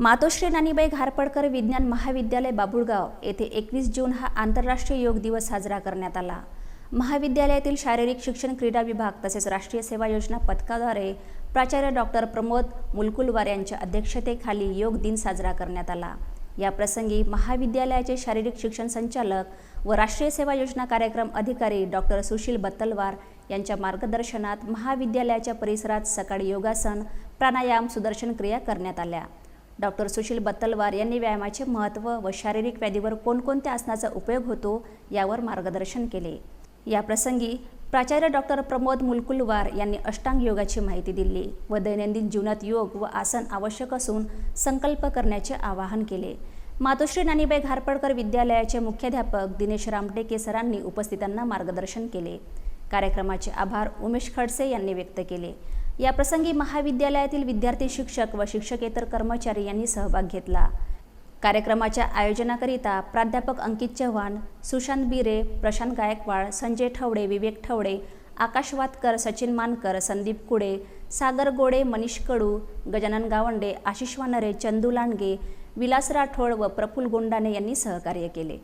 मातोश्री नानीबाई घारपडकर विज्ञान महाविद्यालय बाबुळगाव येथे एकवीस जून हा आंतरराष्ट्रीय योग दिवस साजरा करण्यात आला. महाविद्यालयातील शारीरिक शिक्षण क्रीडा विभाग तसेच राष्ट्रीय सेवा योजना पथकाद्वारे प्राचार्य डॉक्टर प्रमोद मुलकुलवार यांच्या अध्यक्षतेखाली योग दिन साजरा करण्यात आला. या प्रसंगी महाविद्यालयाचे शारीरिक शिक्षण संचालक व राष्ट्रीय सेवा योजना कार्यक्रम अधिकारी डॉक्टर सुशील बत्तलवार यांच्या मार्गदर्शनात महाविद्यालयाच्या परिसरात सकाळी योगासन प्राणायाम सुदर्शन क्रिया करण्यात आल्या. डॉक्टर सुशील बत्तलवार यांनी व्यायामाचे महत्त्व व शारीरिक व्याधीवर कोणकोणत्या आसनाचा उपयोग होतो यावर मार्गदर्शन केले. या प्रसंगी प्राचार्य डॉक्टर प्रमोद मुलकुलवार यांनी अष्टांग योगाची माहिती दिली व दैनंदिन जीवनात योग व आसन आवश्यक असून संकल्प करण्याचे आवाहन केले. मातोश्री नानीबाई घारपडकर विद्यालयाचे मुख्याध्यापक दिनेश रामटेके सरांनी उपस्थितांना मार्गदर्शन केले. कार्यक्रमाचे आभार उमेश खडसे यांनी व्यक्त केले. याप्रसंगी महाविद्यालयातील विद्यार्थी शिक्षक व शिक्षकेतर कर्मचारी यांनी सहभाग घेतला. कार्यक्रमाच्या आयोजनाकरिता प्राध्यापक अंकित चव्हाण सुशांत बिरे प्रशांत गायकवाड संजय ठवडे विवेक ठवडे आकाश वातकर सचिन मानकर संदीप कुडे सागर गोडे मनीष कडू गजानन गावंडे आशिष वानरे चंदू लांडगे विलास राठोड व प्रफुल गोंडाने यांनी सहकार्य केले.